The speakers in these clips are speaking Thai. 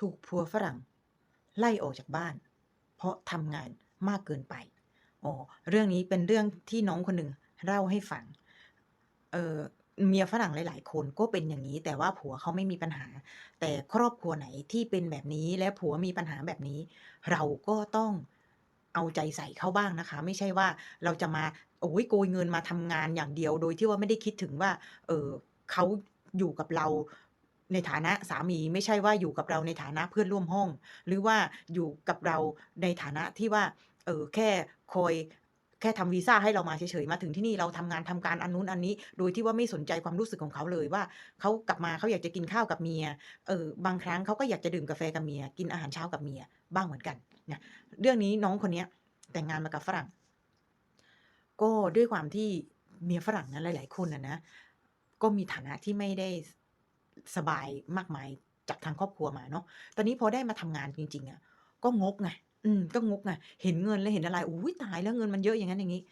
ถูกผัวฝรั่ง ไล่ออกจากบ้าน เพราะทำงานมากเกินไปอ๋อเรื่องนี้เป็นเรื่องที่น้องคนหนึ่งเล่าให้ฟัง เออเมียฝรั่งหลาย ๆ คนก็เป็นอย่างนี้ แต่ว่าผัวเขาไม่มีปัญหา แต่ครอบครัวไหนที่เป็นแบบนี้และผัวมีปัญหาแบบนี้ เราก็ต้องเอาใจใส่เข้าบ้างนะคะ ไม่ใช่ว่าเราจะมาโอ้ยโกยเงินมาทำงานอย่างเดียว โดยที่ว่าไม่ได้คิดถึงว่า เออเขาอยู่กับเรา ในฐานะสามีไม่ใช่ว่าอยู่กับเราในฐานะเพื่อนร่วมห้อง หรือว่าอยู่กับเราในฐานะที่ว่าเออแค่คอยแค่ทำวีซาให้เรามาเฉยๆมาถึงที่นี่เราทำงานทำการอันนู้นอันนี้ โดยที่ว่าไม่สนใจความรู้สึกของเขาเลยว่าเขากลับมาเขาอยากจะกินข้าวกับเมียเออบางครั้งเขาก็อยากจะดื่มกาแฟกับเมีย กินอาหารเช้ากับเมียบ้างเหมือนกันนะเรื่องนี้น้องคนเนี้ยแต่งงานมากับฝรั่ง ก็ด้วยความที่เมียฝรั่งนั้นหลาย ๆ คนนะนะก็มีฐานะที่ไม่ได้ สบายมากมายจากทางครอบครัวมาเนาะ ตอนนี้พอได้มาทำงานจริง ๆอะก็งกไง อืม ก็งกไง เห็นเงินแล้วเห็นอะไร อุ๊ยตายแล้วเงินมันเยอะอย่างงั้นอย่างงี้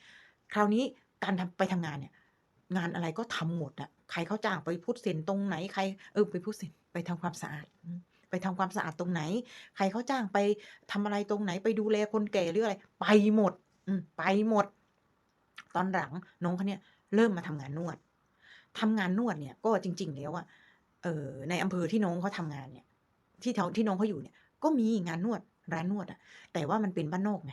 คราวนี้การทำไปทำงานเนี่ย งานอะไรก็ทำหมดอะใครเขาจ้างไปพุดเส็นตรงไหน ใคร เออ ไปพุดเส็นไปทำความสะอาดอืมไปทำความสะอาดตรงไหน ใครเขาจ้างไปทำอะไรตรงไหน ไปดูแลคนแก่หรืออะไร ไปหมด อืม ไปหมด ตอนหลังน้องคนเนี้ยเริ่มมาทำงานนวดทำงานนวดเนี่ย ก็จริง ๆ แล้วอะ เออในอำเภอที่น้องเขาทำงานเนี่ย ที่แถวที่น้องเขาอยู่เนี่ย ก็มีงานนวดร้านนวดอะแต่ว่ามันเป็นบ้านนอกไง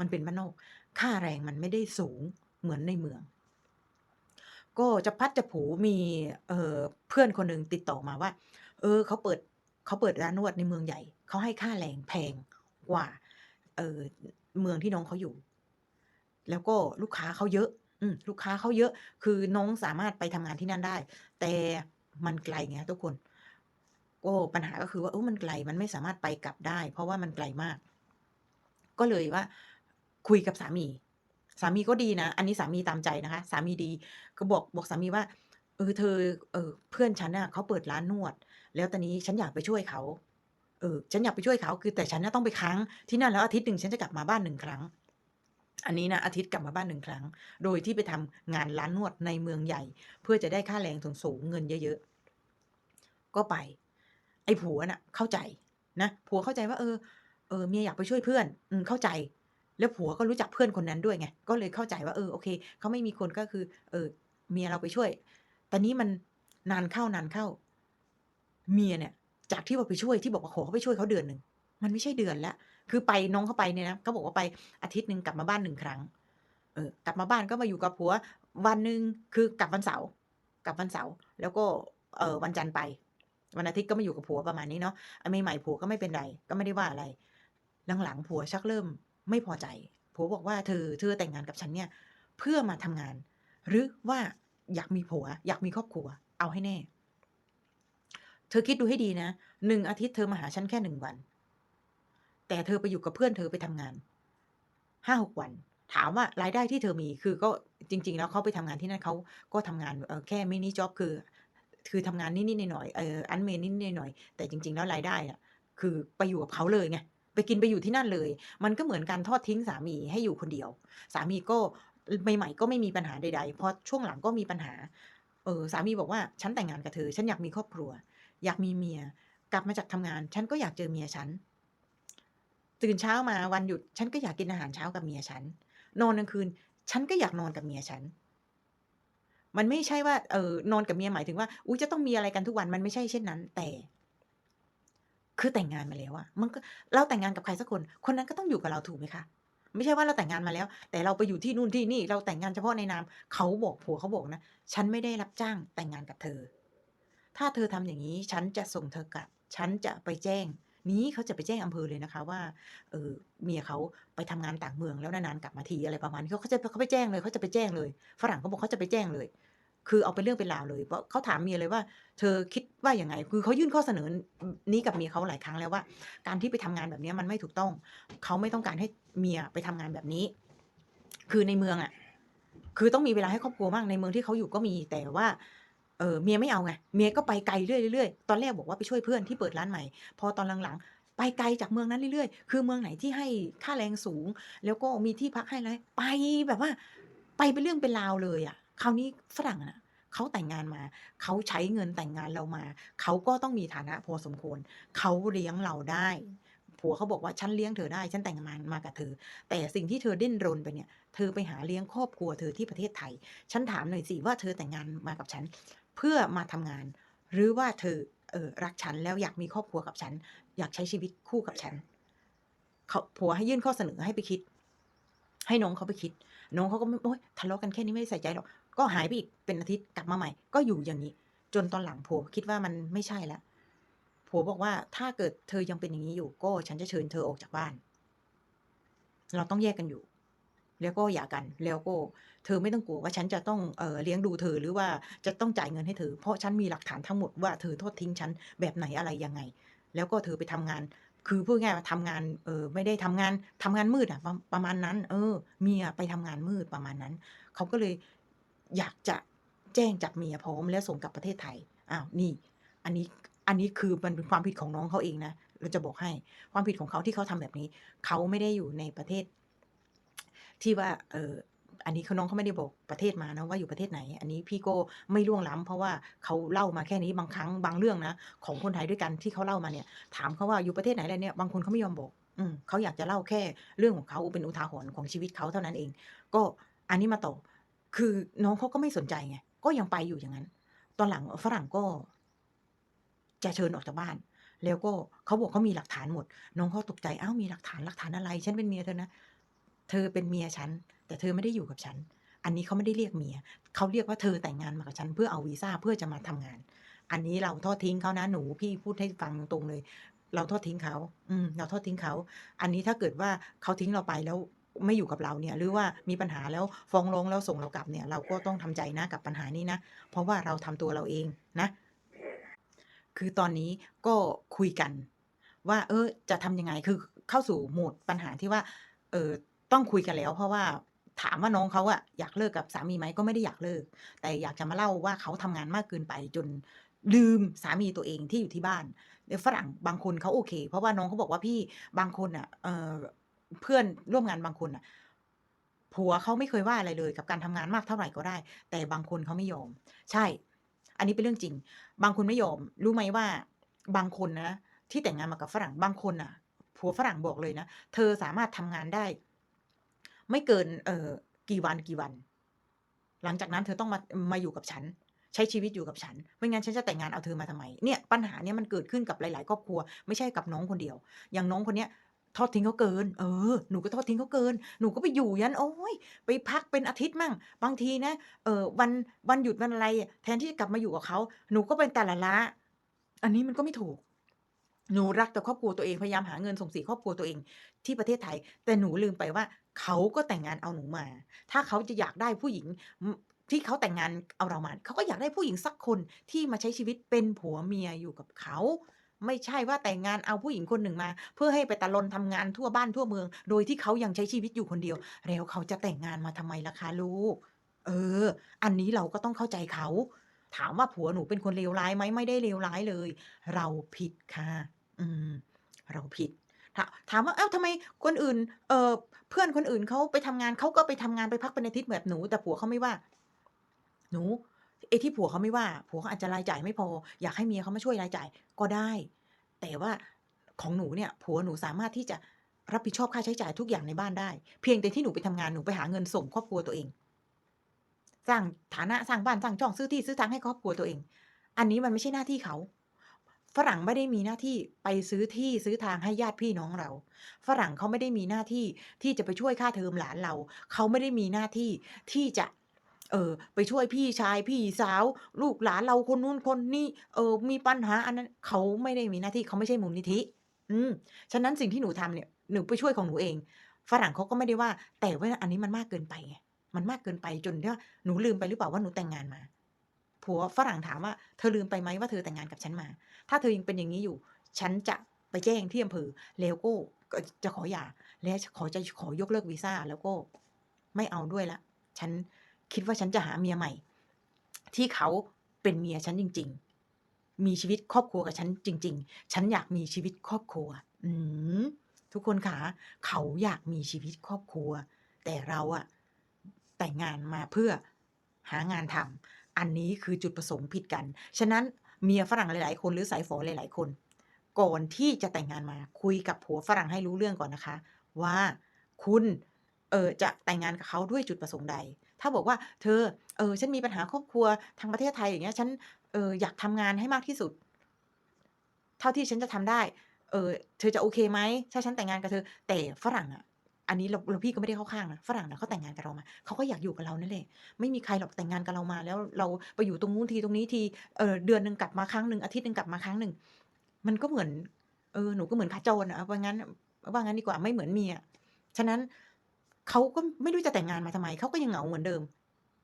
มันเป็นบ้านนอก ค่าแรงมันไม่ได้สูงเหมือนในเมือง ก็จะพัดจะผูมีเออเพื่อนคนหนึ่งติดต่อมาว่า เออเขาเปิดเขาเปิดร้านนวดในเมืองใหญ่เขาให้ค่าแรงแพงกว่า เออเมืองที่น้องเขาอยู่ แล้วก็ลูกค้าเขาเยอะ อืลูกค้าเขาเยอะ คือน้องสามารถไปทำงานที่นั่นได้ แต่ มันไกลไงคะทุกคนก็ปัญหาก็คือว่าเออมันไกลมันไม่สามารถไปกลับได้ เพราะว่ามันไกลมาก ก็เลยว่า คุยกับสามี สามีก็ดีนะ อันนี้สามีตามใจนะคะ สามีดี ก็บอกบอกสามีว่าเออเธอเออเพื่อนฉันน่ะเขาเปิดร้านนวด แล้วตอนนี้ฉันอยากไปช่วยเขาเออฉันอยากไปช่วยเขาคือแต่ฉันน่ะต้องไปค้างที่นั่นแล้วอาทิตย์หนึ่งฉันจะกลับมาบ้าน1ครั้ง อันนี้นะอาทิตย์กลับมาบ้าน1ครั้ง โดยที่ไปทำงานร้านนวดในเมืองใหญ่ เพื่อจะได้ค่าแรงสูงๆเงินเยอะๆ ก็ไป ไอ้ผัวน่ะ เข้าใจนะผัวเข้าใจว่า เออเออเมียอยากไปช่วยเพื่อน อืมเข้าใจ แล้วผัวก็รู้จักเพื่อนคนนั้นด้วยไงก็เลยเข้าใจว่าเออโอเคเขาไม่มีคนก็คือ เออ เมียเราไปช่วยต่นี้มันนานเข้านานเข้า เมียเนี่ย จากที่ว่าไปช่วยที่บอกว่าขอเขาไปช่วยเขาเดือนหนึ่งมันไม่ใช่เดือนแล้วคือไปน้องเขาไปเนี่ยนะเขาบอกว่าไปอาทิตย์หนึ่งกลับมาบ้าน1ครั้ง เออ กลับมาบ้านก็มาอยู่กับผัว วันหนึ่งคือกลับวันเสาร์กลับวันเสาร์แล้วก็เออวันจันทร์ไป วันอาทิตย์ก็มาอยู่กับผัวประมาณนี้เนาะอันใหม่ๆผัวก็ไม่เป็นไรก็ไม่ได้ว่าอะไร หลังๆผัวชักเริ่มไม่พอใจ ผัวบอกว่า"เธอเธอแต่งงานกับฉันเนี่ย เพื่อมาทำงาน หรือว่าอยากมีผัว อยากมีครอบครัว เอาให้แน่"เธอคิดดูให้ดีนะ1อาทิตย์เธอมาหาฉันแค่1วัน แต่เธอไปอยู่กับเพื่อนเธอไปทำงาน5-6วัน ถามว่ารายได้ที่เธอมีคือก็จริง ๆ แล้วเขาไปทำงานที่นั่นเขาก็ทำงานเออแค่ mini job คือ คือทำงานนิดๆหน่อยๆเอ่อ admin นิดๆหน่อยๆแต่จริง ๆ แล้วรายได้อะคือไปอยู่กับเขาเลยไงไปกินไปอยู่ที่นั่นเลย มันก็เหมือนการทอดทิ้งสามีให้อยู่คนเดียว สามีก็ใหม่ๆก็ไม่มีปัญหาใดๆเพอช่วงหลังก็มีปัญหา เออสามีบอกว่า"ฉันแต่งงานกับเธอ ฉันอยากมีครอบครัว อยากมีเมีย กลับมาจากทำงาน ฉันก็อยากเจอเมียฉันตื่นเช้ามาวันหยุด ฉันก็อยากกินอาหารเช้ากับเมียฉัน นอนกลางคืน ฉันก็อยากนอนกับเมียฉัน" มันไม่ใช่ว่าเออนอนกับเมียหมายถึงว่าอุ๊ยจะต้องมีอะไรกันทุกวันมันไม่ใช่เช่นนั้น แต่ คือแต่งงานมาแล้วอะมันก็เราแต่งงานกับใครสักคน คนนั้นก็ต้องอยู่กับเราถูกไหมคะไม่ใช่ว่าเราแต่งงานมาแล้ว แต่เราไปอยู่ที่นู่นที่นี่เราแต่งงานเฉพาะในนามเขาบอกผัวเขาบอกนะ"ฉันไม่ได้รับจ้างแต่งงานกับเธอ ถ้าเธอทำอย่างงี้ ฉันจะส่งเธอกลับ ฉันจะไปแจ้ง" นี้เขาจะไปแจ้งอำเภอเลยนะคะว่าเออเมียเขาไปทำงานต่างเมืองแล้วนานๆกลับมาทีอะไรประมาณนี้เขาจะเขาไปแจ้งเลยเขาจะไปแจ้งเลย ฝรั่งเขาบอกเขาจะไปแจ้งเลย คือเอาเป็นเรื่องเป็นราวเลยเพราะเขาถามเมียเลยว่า"เธอคิดว่าอยังไง?"คือเขายื่นข้อเสนอนี้กับเมียเขาหลายครั้งแล้วว่า การที่ไปทำงานแบบนี้มันไม่ถูกต้อง เขาไม่ต้องการให้เมียไปทำงานแบบนี้ คือในเมืองอะ คือต้องมีเวลาให้ครอบครัวบ้างในเมืองที่เขาอยู่ก็มีแต่ว่า เออเมียไม่เอาไงเมียก็ไปไกลเรื่อยๆตอนแรกบอกว่าไปช่วยเพื่อนที่เปิดร้านใหม่ พอตอนหลังๆ ไปไกลจากเมืองนั้นเรื่อยๆ คือเมืองไหนที่ให้ค่าแรงสูง แล้วก็มีที่พักให้อะไรไปแบบว่า ไปเป็นเรื่องเป็นราวเลยอะคราวนี้ฝรั่งอะเขาแต่งงานมา เขาใช้เงินแต่งงานเรามา เขาก็ต้องมีฐานะพอสมควรเขาเลี้ยงเราได้ผัวเขาบอกว่าฉันเลี้ยงเธอได้ฉันแต่งงานมากับเธอ แต่สิ่งที่เธอดิ้นรนไปเนี่ย เธอไปหาเลี้ยงครอบครัวเธอที่ประเทศไทย ฉันถามหน่อยสิว่าเธอแต่งงานมากับฉัน เพื่อมาทำงาน หรือว่าเธอเออรักฉันแล้วอยากมีครอบครัวกับฉัน อยากใช้ชีวิตคู่กับฉันเขาผัวให้ยื่นข้อเสนอให้ไปคิด ให้น้องเขาไปคิด น้องเขาก็ไม่โอ๊ยทะเลาะกันแค่นี้ไม่ใส่ใจหรอกก็หายไปอีกเป็นอาทิตย์กลับมาใหม่ ก็อยู่อย่างนี้ จนตอนหลังผัวคิดว่ามันไม่ใช่แล้วผัวบอกว่าถ้าเกิดเธอยังเป็นอย่างนี้อยู่ก็ฉันจะเชิญเธอออกจากบ้าน เราต้องแยกกันอยู่ แล้วก็หย่ากันแล้วก็เธอไม่ต้องกลัวว่าฉันจะต้องเออเลี้ยงดูเธอหรือว่าจะต้องจ่ายเงินให้เธอ เพราะฉันมีหลักฐานทั้งหมดว่าเธอทอดทิ้งฉันแบบไหนอะไรยังไง แล้วก็เธอไปทำงาน คือพูดง่ายว่าทำงานเออไม่ได้ทำงานทำงานมืดอะประประมาณนั้น เออ เมียไปทำงานมืดประมาณนั้น เขาก็เลยอยากจะแจ้งจับเมียพร้อมแล้วส่งกลับประเทศไทยอ้าวนี่ อันนี้อันนี้คือมันเป็นความผิดของน้องเขาเองนะเราจะบอกให้ความผิดของเขาที่เขาทำแบบนี้ เขาไม่ได้อยู่ในประเทศ ที่ว่าเอออันนี้เขาน้องเขาไม่ได้บอกประเทศมานะว่าอยู่ประเทศไหน อันนี้พี่ก็ไม่ล่วงล้ำเพราะว่าเขาเล่ามาแค่นี้บางครั้งบางเรื่องนะของคนไทยด้วยกันที่เขาเล่ามาเนี่ย ถามเขาว่าอยู่ประเทศไหนอะไรเนี่ยบางคนเขาไม่ยอมบอกอืมเขาอยากจะเล่าแค่เรื่องของเขาเป็นอุทาหรณ์ของชีวิตเขาเท่านั้นเอง ก็อันนี้มาต่อคือน้องเขาก็ไม่สนใจไงก็ยังไปอยู่อย่างนั้น ตอนหลังฝรั่งก็ จะเชิญออกจากบ้าน แล้วก็เขาบอกเขามีหลักฐานหมด น้องเขาตกใจอ้าวมีหลักฐานหลักฐานอะไร ฉันเป็นเมียเธอนะ เธอเป็นเมียฉัน แต่เธอไม่ได้อยู่กับฉัน อันนี้เขาไม่ได้เรียกเมีย เขาเรียกว่าเธอแต่งงานมากับฉัน เพื่อเอาวีซ่าเพื่อจะมาทำงาน อันนี้เราทอดทิ้งเขานะหนูพี่พูดให้ฟังตรงเลย เราทอดทิ้งเขา อืม เราทอดทิ้งเขา อันนี้ถ้าเกิดว่าเขาทิ้งเราไปแล้วไม่อยู่กับเราเนี่ย หรือว่ามีปัญหาแล้วฟ้องร้องแล้วส่งเรากลับเนี่ย เราก็ต้องทำใจนะกับปัญหานี้นะ เพราะว่าเราทำตัวเราเองนะ คือตอนนี้ก็คุยกัน ว่า เออ จะทำยังไงคือเข้าสู่โหมดปัญหาที่ว่า เออ ต้องคุยกันแล้ว เพราะว่าถามว่าน้องเขาอะอยากเลิกกับสามีไหมก็ไม่ได้อยากเลิก แต่อยากจะมาเล่าว่าเขาทำงานมากเกินไปจนลืมสามีตัวเองที่อยู่ที่บ้านเดี๋ยวฝรั่งบางคนเขาโอเค เพราะว่าน้องเขาบอกว่าพี่บางคนอะเออเพื่อนร่วมงานบางคนอะผัวเขาไม่เคยว่าอะไรเลยกับการทำงานมากเท่าไหร่ก็ได้ แต่บางคนเขาไม่ยอม ใช่ อันนี้เป็นเรื่องจริง บางคนไม่ยอม รู้ไหมว่าบางคนนะที่แต่งงานมากับฝรั่งบางคนน่ะผัวฝรั่งบอกเลยนะ เธอสามารถทำงานได้ ไม่เกินเออกี่วันกี่วัน หลังจากนั้นเธอต้องมามาอยู่กับฉัน ใช้ชีวิตอยู่กับฉัน ไม่งั้นฉันจะแต่งงานเอาเธอมาทำไมเนี่ยปัญหาเนี้ยมันเกิดขึ้นกับหลาย ๆ ครอบครัว ไม่ใช่กับน้องคนเดียว อย่างน้องคนเนี้ยทอดทิ้งเขาเกิน เออ หนูก็ทอดทิ้งเขาเกิน หนูก็ไปอยู่ยัน โอ๊ยไปพักเป็นอาทิตย์มั่ง บางทีนะ เออ วันวันหยุดวันอะไร แทนที่จะกลับมาอยู่กับเขา หนูก็เป็นแต่ละล้าอันนี้มันก็ไม่ถูก หนูรักแต่ครอบครัวตัวเอง พยายามหาเงินส่งเสียครอบครัวตัวเองที่ประเทศไทย แต่หนูลืมไปว่า เขาก็แต่งงานเอาหนูมา ถ้าเขาจะอยากได้ผู้หญิงที่เขาแต่งงานเอาเรามาเขาก็อยากได้ผู้หญิงสักคนที่มาใช้ชีวิตเป็นผัวเมียอยู่กับเขา ไม่ใช่ว่าแต่งงานเอาผู้หญิงคนหนึ่งมา เพื่อให้ไปตะลนทำงานทั่วบ้านทั่วเมือง โดยที่เขายังใช้ชีวิตอยู่คนเดียว แล้วเขาจะแต่งงานมาทำไมล่ะคะลูก เออ อันนี้เราก็ต้องเข้าใจเขา ถามว่าผัวหนูเป็นคนเลวร้ายไหมไม่ได้เลวร้ายเลย เราผิดค่ะ อืม เราผิด ถามว่าเอ้าทำไมคนอื่นเออเพื่อนคนอื่นเขาไปทำงานเขาก็ไปทำงานไปพักเป็นอาทิตย์แบบหนู แต่ผัวเขาไม่ว่า หนูไอ้ที่ผัวเขาไม่ว่า ผัวเขาอาจจะรายจ่ายไม่พอ อยากให้เมียเขามาช่วยรายจ่ายก็ได้ แต่ว่าของหนูเนี่ย ผัวหนูสามารถที่จะรับผิดชอบค่าใช้จ่ายทุกอย่างในบ้านได้ เพียงแต่ที่หนูไปทำงานหนูไปหาเงินส่งครอบครัวตัวเอง สร้างฐานะสร้างบ้านสร้างช่องซื้อที่ซื้อทางให้ครอบครัวตัวเอง อันนี้มันไม่ใช่หน้าที่เขา ฝรั่งไม่ได้มีหน้าที่ไปซื้อที่ซื้อทางให้ญาติพี่น้องเรา ฝรั่งเขาไม่ได้มีหน้าที่ที่จะไปช่วยค่าเทอมหลานเรา เขาไม่ได้มีหน้าที่ที่จะ เออไปช่วยพี่ชายพี่สาว ลูกหลานเราคนนู้นคนนี้เออมีปัญหาอันนั้นเขาไม่ได้มีหน้าที่เขาไม่ใช่มูลนิธิ อืมฉะนั้นสิ่งที่หนูทำเนี่ยหนูไปช่วยของหนูเอง ฝรั่งเขาก็ไม่ได้ว่า แต่ว่าอันนี้มันมากเกินไปไงมันมากเกินไปจนที่ว่าหนูลืมไปหรือเปล่าว่าหนูแต่งงานมาผัวฝรั่งถามว่า"เธอลืมไปไหมว่าเธอแต่งงานกับฉันมา ถ้าเธอยังเป็นอย่างงี้อยู่ ฉันจะไปแจ้งที่อำเภอแล้วก็จะขอหย่าและขอจะขอยกเลิกวีซ่าแล้วก็ไม่เอาด้วยล้วฉันคิดว่าฉันจะหาเมียใหม่ ที่เขาเป็นเมียฉันจริง ๆ มีชีวิตครอบครัวกับฉันจริง ๆ ฉันอยากมีชีวิตครอบครัว อืมทุกคนขาเขาอยากมีชีวิตครอบครัว แต่เราอะแต่งงานมาเพื่อหางานทำอันนี้คือจุดประสงค์ผิดกัน ฉะนั้น เมียฝรั่งหลาย ๆ คนหรือสายฝอหลาย ๆ คน ก่อนที่จะแต่งงานมาคุยกับผัวฝรั่งให้รู้เรื่องก่อนนะคะ ว่าคุณเออจะแต่งงานกับเขาด้วยจุดประสงค์ใด ถ้าบอกว่า"เธอเออฉันมีปัญหาครอบครัวทางประเทศไทยอย่างเงี้ยฉันเอออยากทำงานให้มากที่สุด เท่าที่ฉันจะทำได้ เออเธอจะโอเคไหมถ้าฉันแต่งงานกับเธอ?"แต่ฝรั่งอะ อันนี้เราเราพี่ก็ไม่ได้เข้าข้างนะฝรั่งนะเขาแต่งงานกับเรามาเขาก็อยากอยู่กับเรานั่นแหละไม่มีใครหรอกแต่งงานกับเรามา แล้วเราไปอยู่ตรงนู้นทีตรงนี้ทีเออเดือนหนึ่งกลับมาครั้งหนึ่งอาทิตย์หนึ่งกลับมาครั้งหนึ่งมันก็เหมือนเออหนูก็เหมือนขาโจรอะว่างั้นว่างั้นดีกว่าไม่เหมือนเมียฉะนั้นเขาก็ไม่รู้จะแต่งงานมาทำไมเขาก็ยังเหงาเหมือนเดิม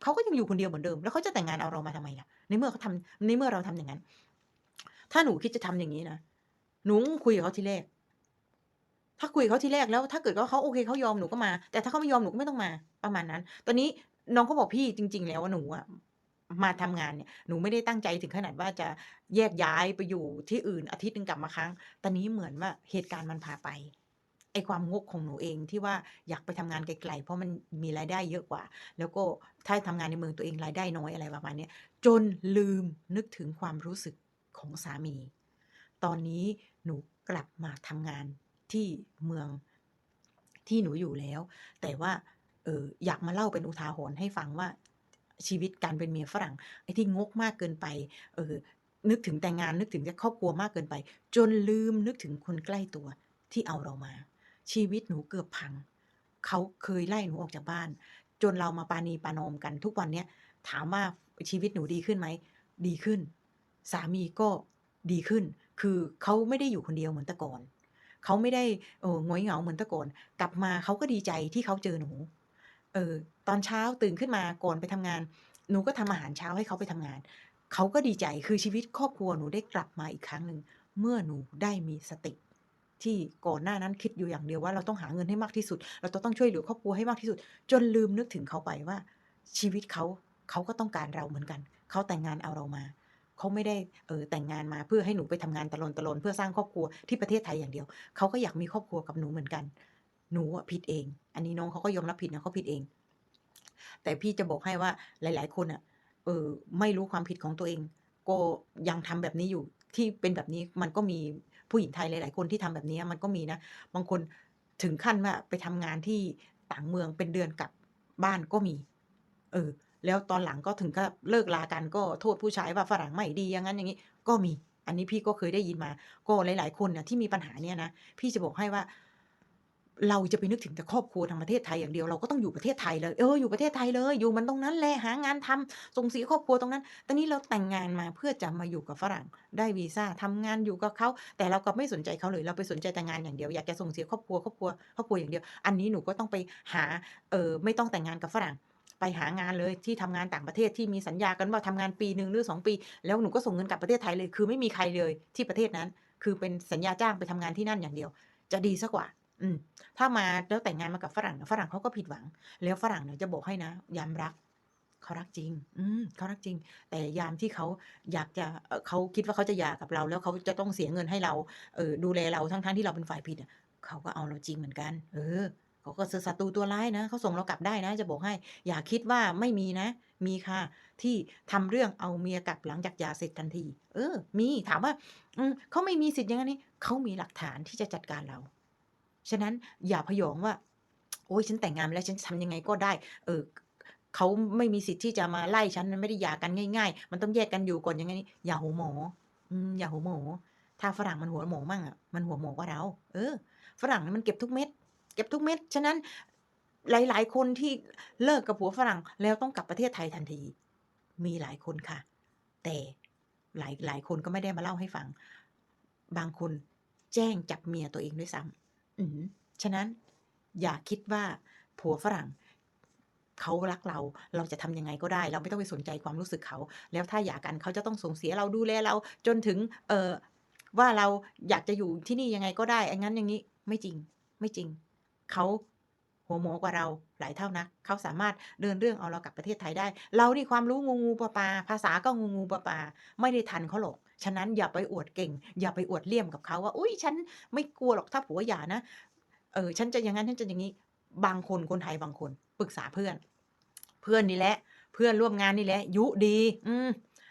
เขาก็ยังอยู่คนเดียวเหมือนเดิม แล้วเขาจะแต่งงานเอาเรามาทำไมล่ะในเมื่อเขาทำในเมื่อเราทำอย่างงั้น ถ้าหนูคิดจะทำอย่างงี้นะหนูคุยกับเขาทีแรก ถ้าคุยกับเขาทีแรกแล้ว ถ้าเกิดว่าเขาโอเคเขายอมหนูก็มา แต่ถ้าเขาไม่ยอมหนูก็ไม่ต้องมาประมาณนั้น ตอนนี้น้องก็บอกพี่จริง ๆ แล้วอะหนูอะมาทำงานเนี่ยหนูไม่ได้ตั้งใจถึงขนาดว่าจะแยกย้ายไปอยู่ที่อื่นอาทิตย์หนึ่งกลับมาครั้ง ตอนนี้เหมือนว่าเหตุการณ์มันพาไปไอ้ความงกของหนูเองที่ว่าอยากไปทำงานไกลๆเพราะมันมีรายได้เยอะกว่า แล้วก็ถ้าทำงานในเมืองตัวเองรายได้น้อยอะไรประมาณนี้จนลืมนึกถึงความรู้สึกของสามี ตอนนี้หนูกลับมาทำงาน ที่เมืองที่หนูอยู่แล้ว แต่ว่าเอออยากมาเล่าเป็นอุทาหรณ์ให้ฟังว่าชีวิตการเป็นเมียฝรั่งไอ้ที่งกมากเกินไปเออนึกถึงแต่งงานนึกถึงครอบครัวมากเกินไป จนลืมนึกถึงคนใกล้ตัวที่เอาเรามา ชีวิตหนูเกือบพัง เขาเคยไล่หนูออกจากบ้าน จนเรามาปานีประนอมกันทุกวันเนี้ยถามว่าชีวิตหนูดีขึ้นไหม ดีขึ้น สามีก็ดีขึ้น คือเขาไม่ได้อยู่คนเดียวเหมือนแต่ก่อน เขาไม่ได้เอองอยเหงาเหมือนแต่ก่อนกลับมาเขาก็ดีใจที่เขาเจอหนู เออตอนเช้าตื่นขึ้นมาก่อนไปทำงาน หนูก็ทำอาหารเช้าให้เขาไปทำงาน เขาก็ดีใจคือชีวิตครอบครัวหนูได้กลับมาอีกครั้งหนึ่งเมื่อหนูได้มีสติ ที่ก่อนหน้านั้นคิดอยู่อย่างเดียวว่าเราต้องหาเงินให้มากที่สุด เราต้องช่วยเหลือครอบครัวให้มากที่สุด จนลืมนึกถึงเขาไปว่า ชีวิตเขาเขาก็ต้องการเราเหมือนกัน เขาแต่งงานเอาเรามา เขาไม่ได้เออแต่งงานมาเพื่อให้หนูไปทำงานตะลอนเพื่อสร้างครอบครัวที่ประเทศไทยอย่างเดียวเขาก็อยากมีครอบครัวกับหนูเหมือนกัน หนูผิดเอง อันนี้น้องเขาก็ยอมรับผิดนะเขาผิดเอง แต่พี่จะบอกให้ว่าหลาย ๆ คนน่ะเออไม่รู้ความผิดของตัวเอง ก็ยังทำแบบนี้อยู่ที่เป็นแบบนี้มันก็มีผู้หญิงไทยหลาย ๆ คนที่ทำแบบนี้มันก็มีนะบางคนถึงขั้นว่าไปทำงานที่ต่างเมืองเป็นเดือนกลับบ้านก็มี เออ แล้วตอนหลังก็ถึงกับเลิกรากันก็โทษผู้ชายว่าฝรั่งไม่ดีอย่างงั้นอย่างงี้ ก็มี อันนี้พี่ก็เคยได้ยินมา ก็หลาย ๆ คนน่ะที่มีปัญหาเนี่ยนะพี่จะบอกให้ว่า เราจะไปนึกถึงแต่ครอบครัวทางประเทศไทยอย่างเดียวเราก็ต้องอยู่ประเทศไทยเลยเอออยู่ประเทศไทยเลยอยู่มันตรงนั้นแหละหางานทำส่งเสียครอบครัวตรงนั้น ตอนนี้เราแต่งงานมาเพื่อจะมาอยู่กับฝรั่งได้วีซ่าทำงานอยู่กับเขาแต่เรากลับไม่สนใจเขาเลยเราไปสนใจแต่งงานอย่างเดียวอยากจะส่งเสียครอบครัวครอบครัวครอบครัวอย่างเดียว อันนี้หนูก็ต้องไปหาเออไม่ต้องแต่งงานกับฝรั่ง ไปหางานเลยที่ทำงานต่างประเทศที่มีสัญญากันว่าทำงานปีหนึ่งหรือ2ปี แล้วหนูก็ส่งเงินกลับประเทศไทยเลย คือไม่มีใครเลยที่ประเทศนั้น คือเป็นสัญญาจ้างไปทำงานที่นั่นอย่างเดียว จะดีเสียกว่า อืมถ้ามาแล้วแต่งงานมากับฝรั่งฝรั่งเขาก็ผิดหวัง แล้วฝรั่งเนี่ยจะบอกให้นะยามรักเขารักจริง อืมเขารักจริง แต่ยามที่เขาอยากจะเเขาคิดว่าเขาจะหย่ากับเรา แล้วเขาจะต้องเสียเงินให้เรา เออดูแลเราทั้งๆที่เราเป็นฝ่ายผิดเขาก็เอาเราจริงเหมือนกัน เออ เขาก็คือศัตรูตัวร้ายนะเขาส่งเรากลับได้นะ จะบอกให้ อย่าคิดว่าไม่มีนะ มีค่ะ ที่ทำเรื่องเอาเมียกลับหลังจากหย่าเสร็จทันที เออ มีถามว่า อืมเขาไม่มีสิทธิ์อย่างงั้นนี้เขามีหลักฐานที่จะจัดการเรา ฉะนั้นอย่าพยองว่า โอ๊ยฉันแต่งงานมาแล้วฉันจะทำยังไงก็ได้ เอ่อเขาไม่มีสิทธิ์ที่จะมาไล่ฉันมันไม่ได้หย่ากันง่าย ๆ มันต้องแยกกันอยู่ก่อนอย่างงั้นนี้อย่าหัวหมอ อืมอย่าหัวหมอถ้าฝรั่งมันหัวหมอมั่งอะมันหัวหมอกว่าเรา เออ ฝรั่งมันเก็บทุกเม็ด เก็บทุกเม็ด ฉะนั้นหลาย ๆ คนที่เลิกกับผัวฝรั่งแล้วต้องกลับประเทศไทยทันที มีหลายคนค่ะ แต่หลายหลายคนก็ไม่ได้มาเล่าให้ฟัง บางคนแจ้งจับเมียตัวเองด้วยซ้ำอือฮึฉะนั้นอย่าคิดว่าผัวฝรั่งเขารักเรา เราจะทำยังไงก็ได้ เราไม่ต้องไปสนใจความรู้สึกเขา แล้วถ้าหย่ากันเขาจะต้องส่งเสียเราดูแลเรา จนถึง เออว่าเราอยากจะอยู่ที่นี่ยังไงก็ได้อย่างงั้นอย่างงี้ ไม่จริง ไม่จริง เขาหัวหมอกว่าเราหลายเท่านักเขาสามารถเดินเรื่องเอาเรากลับประเทศไทยได้ เรานี่ความรู้งูๆปลาๆภาษาก็งูๆปลาๆไม่ได้ทันเขาหรอกฉะนั้นอย่าไปอวดเก่ง อย่าไปอวดเลี่ยมกับเขาว่าอุ๊ยฉันไม่กลัวหรอกถ้าผัวหย่านะเออฉันจะอย่างงั้นฉันจะอย่างงี้บางคนคนไทยบางคนปรึกษาเพื่อน เพื่อนนี่แหละ เพื่อนร่วมงานนี่แหละ ยุดี อืม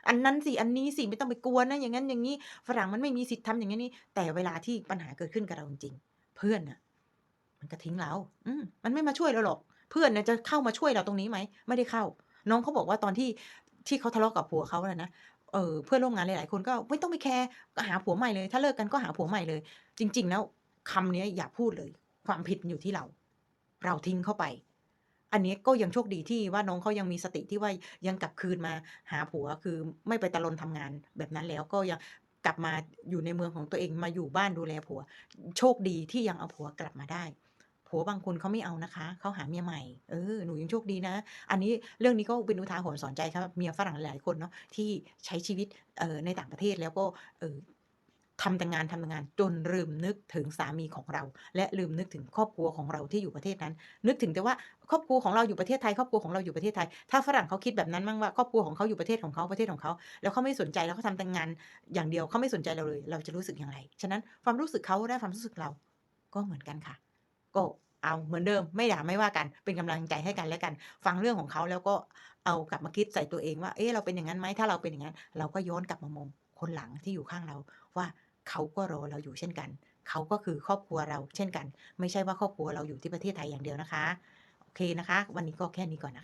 อันนั้นสิอันนี้สิไม่ต้องไปกลัวนะอย่างงั้นอย่างงี้ฝรั่งมันไม่มีสิทธิ์ทำอย่างงั้นนี้แต่เวลาที่ปัญหาเกิดขึ้นกับเราจริงเพื่อนนะ มันก็ทิ้งเรา อืมมันไม่มาช่วยเราหรอก เพื่อนน่ะจะเข้ามาช่วยเราตรงนี้ไหม ไม่ได้เข้า น้องเขาบอกว่าตอนที่ที่เขาทะเลาะกับผัวเขาน่ะนะ เออเพื่อนร่วมงานหลายๆคนก็ไม่ต้องไปแคร์ก็หาผัวใหม่เลย ถ้าเลิกกันก็หาผัวใหม่เลย จริง ๆ แล้วคำเนี้ยอย่าพูดเลย ความผิดอยู่ที่เรา เราทิ้งเข้าไป อันนี้ก็ยังโชคดีที่ว่าน้องเขายังมีสติที่ว่ายังกลับคืนมาหาผัวคือไม่ไปตะลอนทำงานแบบนั้นแล้วก็ยังกลับมาอยู่ในเมืองของตัวเองมาอยู่บ้านดูแลผัว โชคดีที่ยังเอาผัวกลับมาได้ ผัวบางคนเขาไม่เอานะคะเขาหาเมียใหม่เออหนูยังโชคดีนะ อันนี้เรื่องนี้ก็เป็นอุทาหรณ์สอนใจสำหรับเมียฝรั่งหลายคนเนาะที่ใช้ชีวิตเออในต่างประเทศแล้วก็เออทำแต่งานทำแต่งานจนลืมนึกถึงสามีของเรา และลืมนึกถึงครอบครัวของเราที่อยู่ประเทศนั้น นึกถึงแต่ว่าครอบครัวของเราอยู่ประเทศไทยครอบครัวของเราอยู่ประเทศไทย ถ้าฝรั่งเขาคิดแบบนั้นมั่งว่าครอบครัวของเขาอยู่ประเทศของเขาประเทศของเขา แล้วเขาไม่สนใจแล้วเขาทำแต่งานอย่างเดียวเขาไม่สนใจเราเลย เราจะรู้สึกอย่างไร?ฉะนั้นความรู้สึกเขาและความรู้สึกเราก็เหมือนกันค่ะก็ เอาเหมือนเดิมไม่ด่าไม่ว่ากัน เป็นกำลังใจให้กันและกัน ฟังเรื่องของเขาแล้วก็เอากลับมาคิดใส่ตัวเองว่า เอ๊ะเราเป็นอย่างนั้นไหม?ถ้าเราเป็นอย่างนั้น เราก็ย้อนกลับมามองคนหลังที่อยู่ข้างเราว่าเขาก็รอเราอยู่เช่นกัน เขาก็คือครอบครัวเราเช่นกัน ไม่ใช่ว่าครอบครัวเราอยู่ที่ประเทศไทยอย่างเดียวนะคะ โอเคนะคะ วันนี้ก็แค่นี้ก่อนนะคะ